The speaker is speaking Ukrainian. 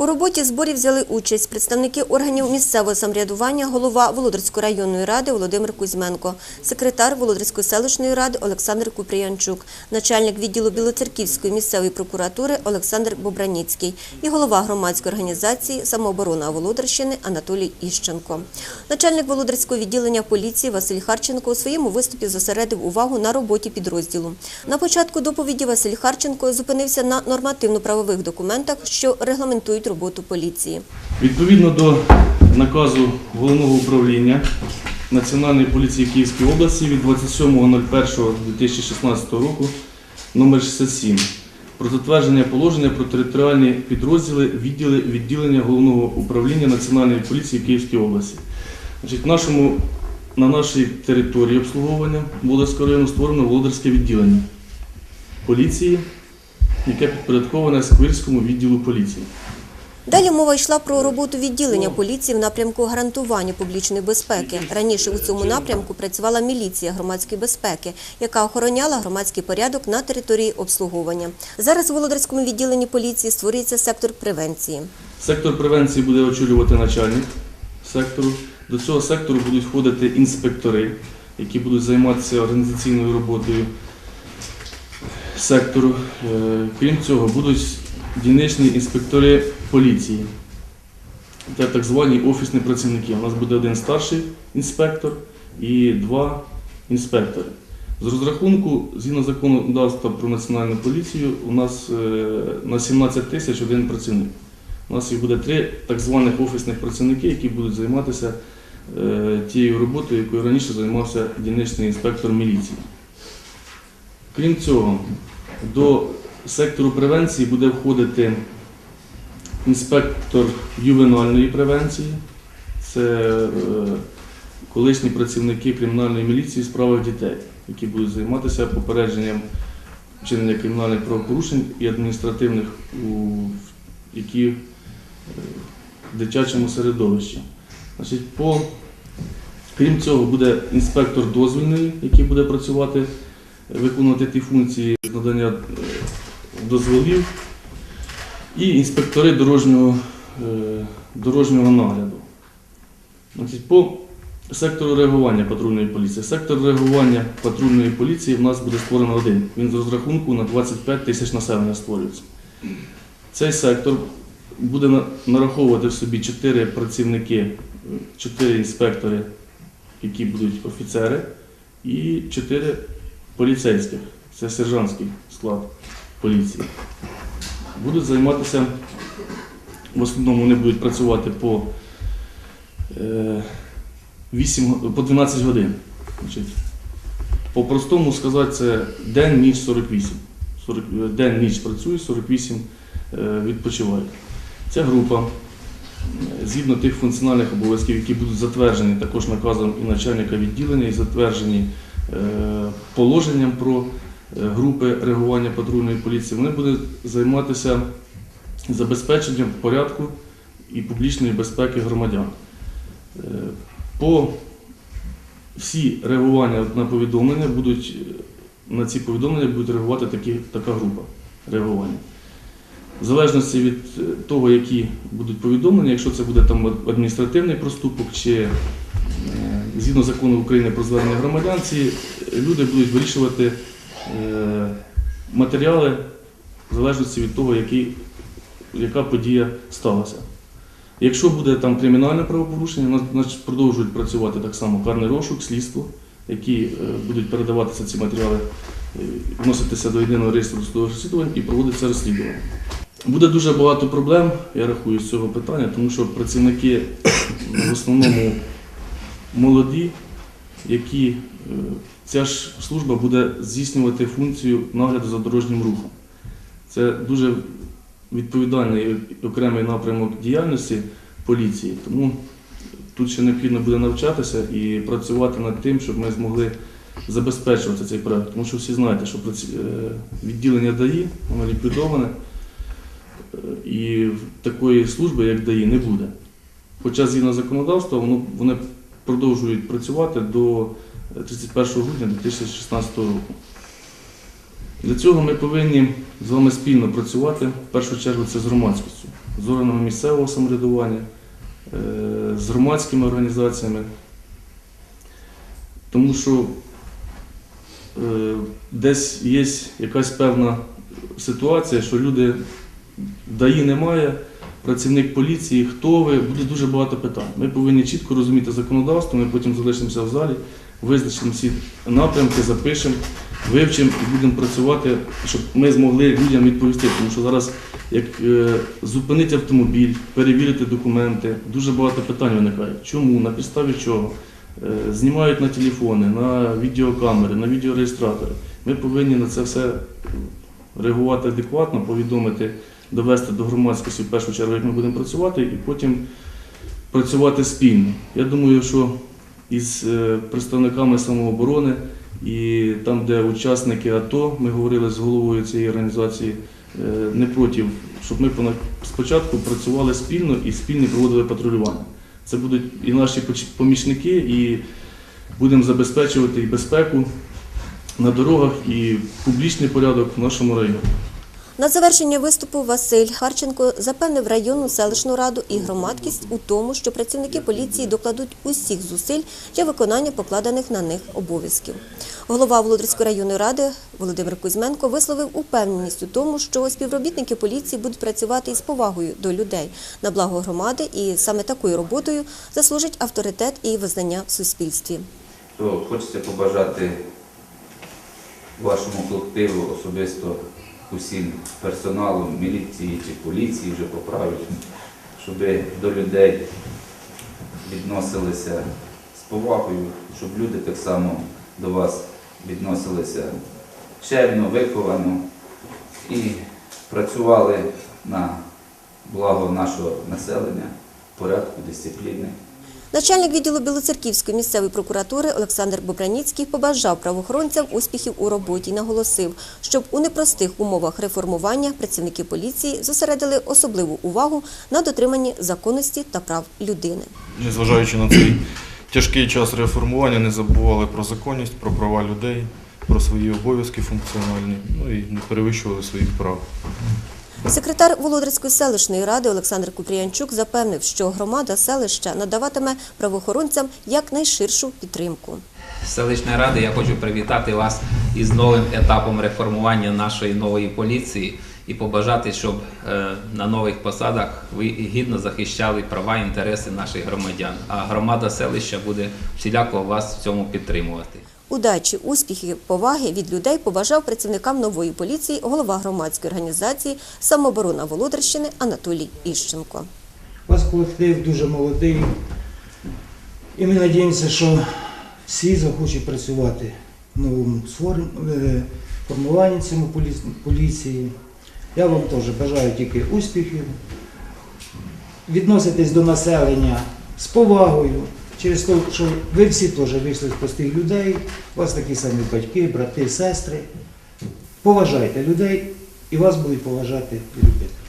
У роботі зборів взяли участь представники органів місцевого самоврядування, голова Володарської районної ради Володимир Кузьменко, секретар Володарської селищної ради Олександр Купріянчук, начальник відділу Білоцерківської місцевої прокуратури Олександр Бобраніцький і голова громадської організації Самооборона Володарщини Анатолій Іщенко. Начальник Володарського відділення поліції Василь Харченко у своєму виступі зосередив увагу на роботі підрозділу. На початку доповіді Василь Харченко зупинився на нормативно-правових документах, що регламентують роботу поліції. Відповідно до наказу головного управління Національної поліції Київської області від 27.01.2016 року номер 67 про затвердження положення про територіальні підрозділи відділи відділення головного управління Національної поліції Київської області. Значить, нашому, на нашій території обслуговування Володарського району створено Володарське відділення поліції, яке підпорядковане Сквирському відділу поліції. Далі мова йшла про роботу відділення поліції в напрямку гарантування публічної безпеки. Раніше у цьому напрямку працювала міліція громадської безпеки, яка охороняла громадський порядок на території обслуговування. Зараз у Володарському відділенні поліції створюється сектор превенції. Сектор превенції буде очолювати начальник сектору. До цього сектору будуть входити інспектори, які будуть займатися організаційною роботою сектору. Е, Крім цього, будуть дільничні інспектори поліції. Це так звані офісні працівники. У нас буде один старший інспектор і два інспектори. З розрахунку, згідно законодавства про національну поліцію, у нас е, на 17 тисяч один працівник. У нас їх буде три так званих офісних працівники, які будуть займатися е, тією роботою, якою раніше займався дільничний інспектор міліції. Крім цього, до сектору превенції буде входити інспектор ювенальної превенції. Це е, колишні працівники кримінальної міліції у справах дітей, які будуть займатися попередженням вчинення кримінальних правопорушень і адміністративних, які е, в дитячому середовищі. Крім цього, буде інспектор дозвільний, який буде працювати, виконувати ті функції надання е, дозволів, і інспектори дорожнього, е, дорожнього нагляду. Значить, по сектору реагування патрульної поліції. Сектор реагування патрульної поліції в нас буде створено один. Він з розрахунку на 25 тисяч населення створюється. Цей сектор буде нараховувати в собі 4 працівники, 4 інспектори, які будуть офіцери, і 4 поліцейських. Це сержантський склад поліції. Будуть займатися, в основному вони будуть працювати по, е, 8, по 12 годин. По-простому сказати, це день, ніч 48. 40, е, день, ніч працює, 48 е, відпочивають. Ця група, е, згідно тих функціональних обов'язків, які будуть затверджені також наказом і начальника відділення, і затверджені е, положенням про е, групи реагування патрульної поліції, вони будуть займатися забезпеченням порядку і публічної безпеки громадян. Е, По всі реагування на повідомлення будуть е, на ці повідомлення буде реагувати такі, така група реагування. В залежності від е, того, які будуть повідомлення, якщо це буде там адміністративний проступок чи е, згідно закону України про звернення громадян, ці люди будуть вирішувати е, матеріали в залежності від того, який, яка подія сталася. Якщо буде там кримінальне правопорушення, значить, продовжують працювати так само карний розшук, слідство, які е, будуть передаватися ці матеріали, е, вноситися до єдиного реєстру досудових розслідувань і проводиться розслідування. Буде дуже багато проблем, я рахую, з цього питання, тому що працівники в основному молоді, які е, ця ж служба буде здійснювати функцію нагляду за дорожнім рухом. Це дуже відповідальний і окремий напрямок діяльності поліції, тому тут ще необхідно буде навчатися і працювати над тим, щоб ми змогли забезпечувати цей проект. Тому що всі знаєте, що е, відділення ДАІ, воно ліквідоване, е, і такої служби, як ДАІ, не буде. Хоча згідно законодавства, воно, вони продовжують працювати до 31 грудня 2016 року. Для цього ми повинні з вами спільно працювати, в першу чергу це з громадськістю. з органами місцевого самоврядування, е, з громадськими організаціями. Тому що е, десь є якась певна ситуація, що люди ДАІ немає, працівник поліції, хто ви, буде дуже багато питань. Ми повинні чітко розуміти законодавство, ми потім залишимося в залі, визначимо всі напрямки, запишемо, вивчимо і будемо працювати, щоб ми змогли людям відповісти. Тому що зараз, як е, зупинити автомобіль, перевірити документи, дуже багато питань виникає. Чому, на підставі чого? Е, Знімають на телефони, на відеокамери, на відеореєстратори. Ми повинні на це все реагувати адекватно, повідомити, довести до громадськості в першу чергу, як ми будемо працювати, і потім працювати спільно. Я думаю, що із е, представниками самооборони і там, де учасники АТО, ми говорили з головою цієї організації, е, не проти, щоб ми спочатку працювали спільно і спільно проводили патрулювання. Це будуть і наші помічники, і будемо забезпечувати і безпеку на дорогах, і публічний порядок в нашому районі. На завершення виступу Василь Харченко запевнив районну селищну раду і громадськість у тому, що працівники поліції докладуть усіх зусиль для виконання покладених на них обов'язків. Голова Володарської районної ради Володимир Кузьменко висловив упевненість у тому, що співробітники поліції будуть працювати із повагою до людей на благо громади, і саме такою роботою заслужить авторитет і визнання в суспільстві. хочеться побажати вашому колективу, особисто усім персоналу міліції чи поліції вже поправить, щоб до людей відносилися з повагою, щоб люди так само до вас відносилися чемно, виховано і працювали на благо нашого населення, порядку, дисципліни. Начальник відділу Білоцерківської місцевої прокуратури Олександр Бобраніцький побажав правоохоронцям успіхів у роботі і наголосив, щоб у непростих умовах реформування працівники поліції зосередили особливу увагу на дотриманні законності та прав людини. незважаючи на цей тяжкий час реформування, не забували про законність, про права людей, про свої обов'язки функціональні, ну і не перевищували своїх прав. Секретар Володарської селищної ради Олександр Купріянчук запевнив, що громада селища надаватиме правоохоронцям якнайширшу підтримку. селищної ради я хочу привітати вас із новим етапом реформування нашої нової поліції і побажати, щоб е, на нових посадах ви гідно захищали права і інтереси наших громадян. А громада селища буде всіляко вас в цьому підтримувати. Удачі, успіхів, поваги від людей побажав працівникам нової поліції голова громадської організації Самоборона Володарщини Анатолій Іщенко. Вас колектив дуже молодий. І ми надіємося, що всі захочуть працювати в новому е, формуванні цьому поліції. Я вам теж бажаю тільки успіхів. Відноситесь до населення з повагою, через те, що ви всі теж вийшли з простих людей, у вас такі самі батьки, брати, сестри. Поважайте людей і вас будуть поважати і любити.